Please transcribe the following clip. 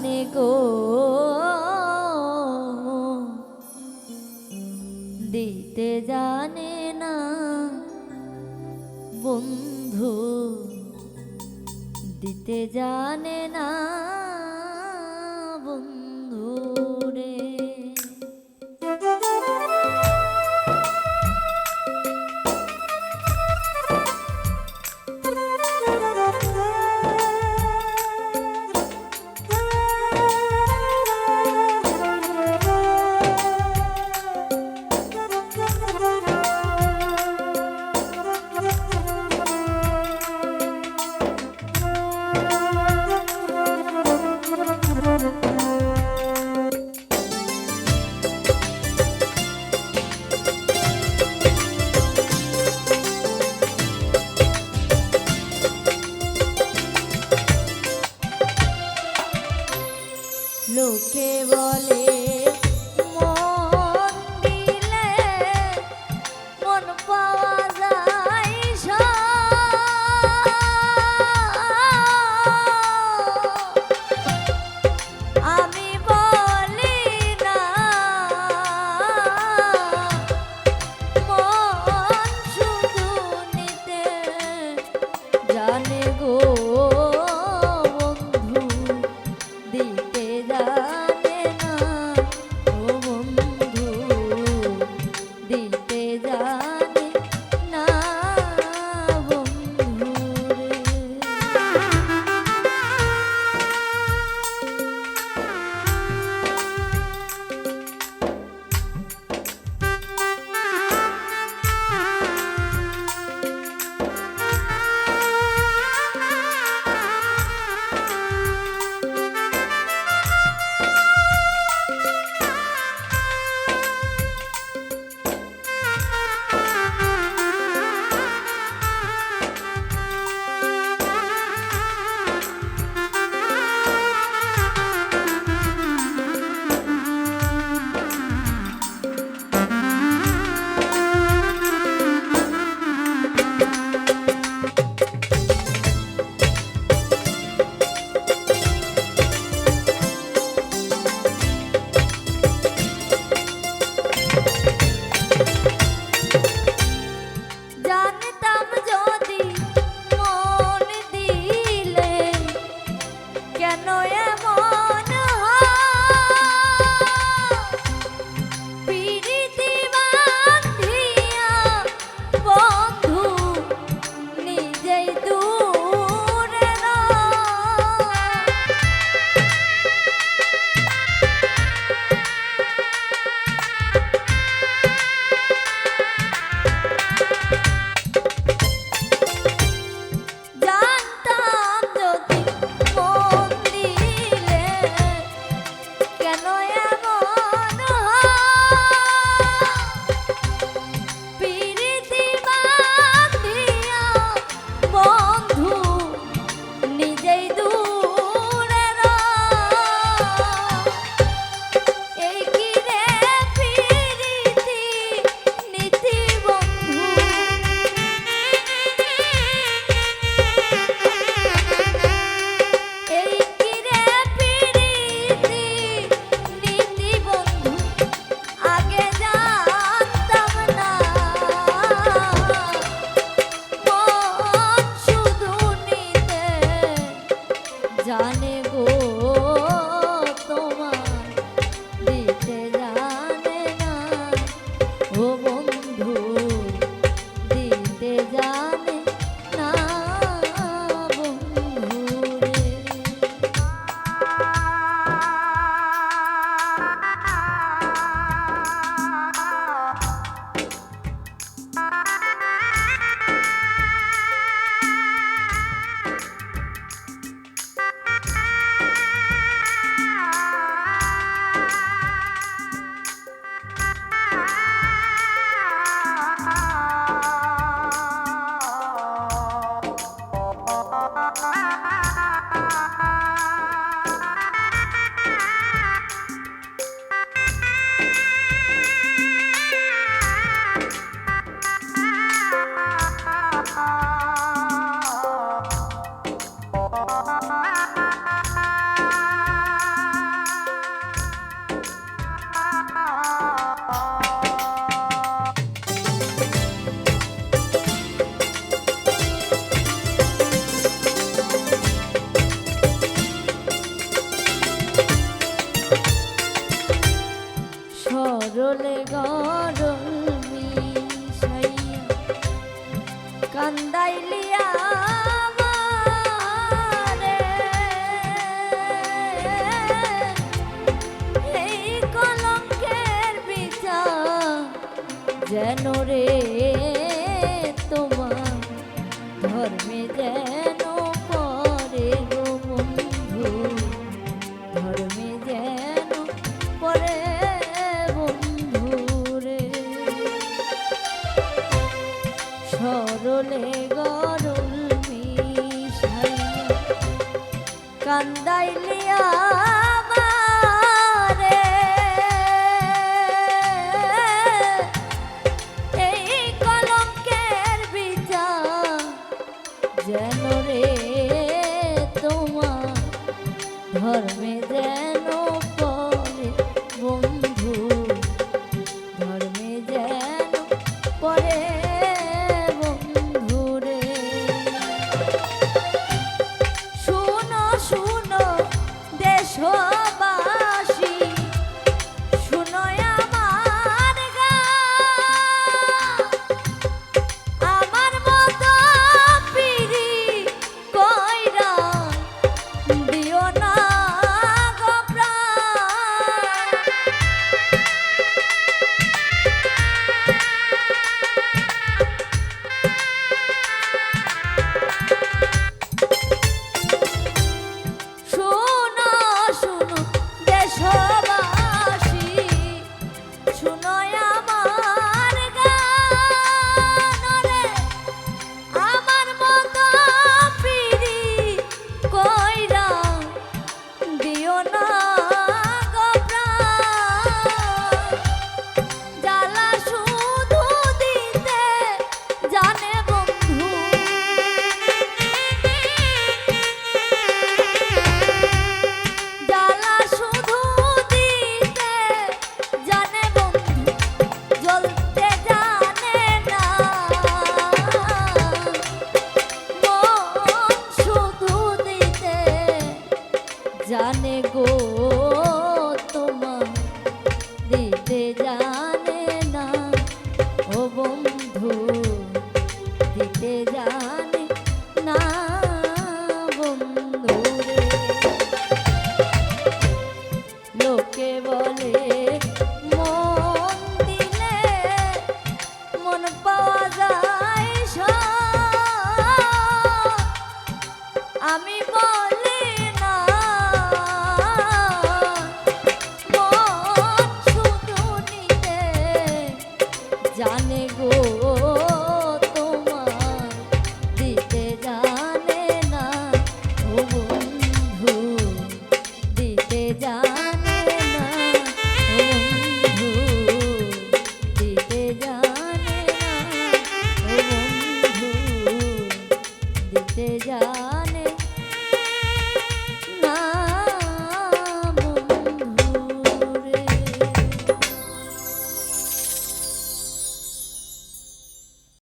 জানে গো। দিতে জানে না বন্ধু দিতে জানে না ধর্মে যেন পরে গো বন্ধু। ধর্মে যেন পরে বন্ধুরে সরলে গরল মিশাই কান্দাইলিয়া ধর্মে যায় জানে গো